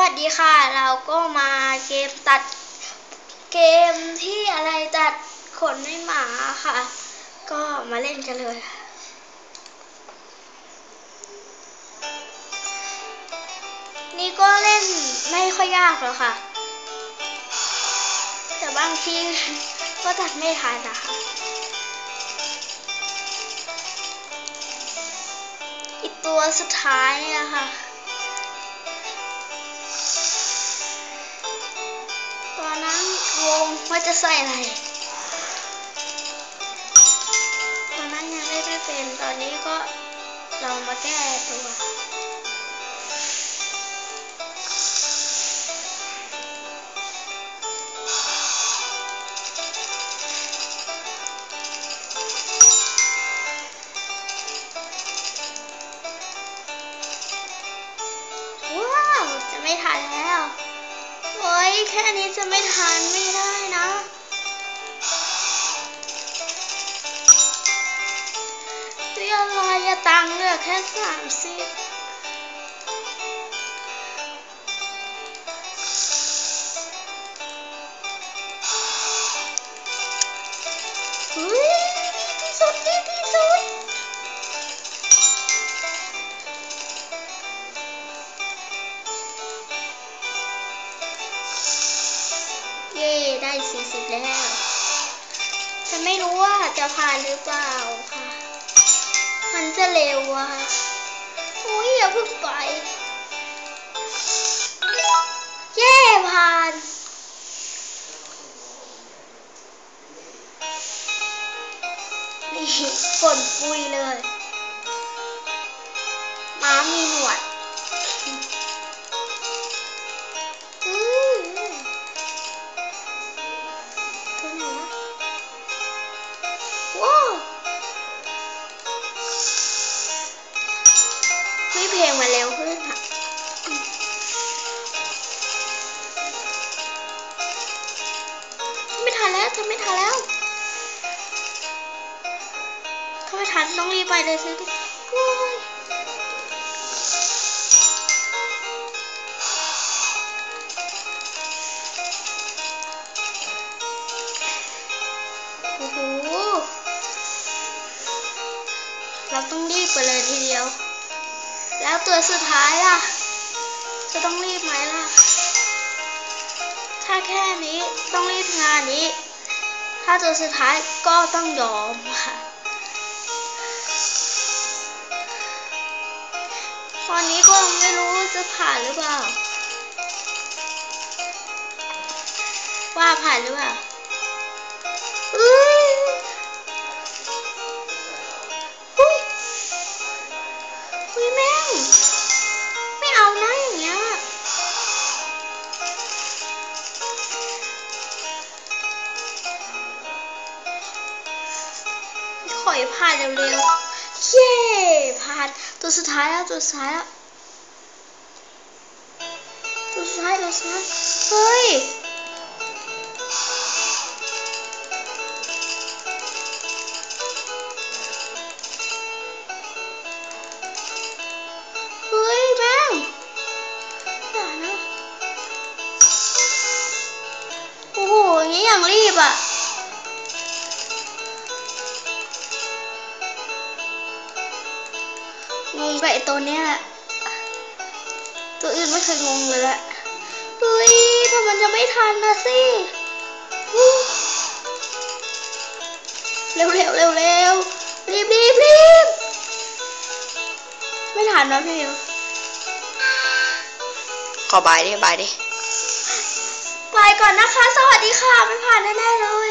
วัสดีค่ะ เราก็มาเกมตัดเกมที่อะไรตัดขนให้หมาค่ะ ก็มาเล่นกันเลย นี่ก็เล่นไม่ค่อยยากหรอกค่ะ แต่บางทีก็ตัดไม่ทันนะคะอีกตัวสุดท้ายนี่ยค่ะ ตอนนั้นงงว่าจะใส่อะไรตอนนั้นยังเล่ไม่เป็นตอนนี้ก็ลองมาแก้ตัวว้าวจะไม่ทันแล้ว โอ้ย แค่นี้จะไม่ทานไม่ได้นะ เรียอะไรอะตังเหลือแค่สามสิบ สี่สิบแล้ว ฉันไม่รู้ว่าจะผ่านหรือเปล่าค่ะ มันจะเร็วอะค่ะโอ้ยอย่าเพิ่งไป เย่ผ่านนี่ฝนปุยเลย ม้ามีหนวด แล้วทำไม่ทันแล้วถ้าไม่ทันต้องรีบไปเลยสิโอ้ยโอ้โหเราต้องรีบไปเลยทีเดียว แล้วตัวสุดท้ายล่ะ จะต้องรีบไหมล่ะ ถ้าแค่นี้ต้องรีบงานนี้ ถ้าตัวสุดท้ายก็ต้องยอมค่ะตอนนี้ก็ไม่รู้จะผ่านหรือเปล่า ว่าผ่านหรือเปล่า อให้ผ่านเร็วๆ เย้ผ่านตัวสุดท้ายแล้วตัวสุดท้ายแล้วตัวสุดท้ายตัวสุดท้ายเฮ้ยเฮ้ยแมงอย่านะโอ้โหอย่างนี้อย่างรีบอะ งงกับไอตัวเนี้ยแหละ ตัวอื่นไม่เคยงงเลยแหละเฮ้ยถ้ามันจะไม่ทันนะสิอู้เร็วเร็วเร็วเร็วรีบรีบรีบไม่ทันนะพี่ขอบายดิบายดิ ไปก่อนนะคะ สวัสดีค่ะ ไม่ผ่านแน่ๆเลย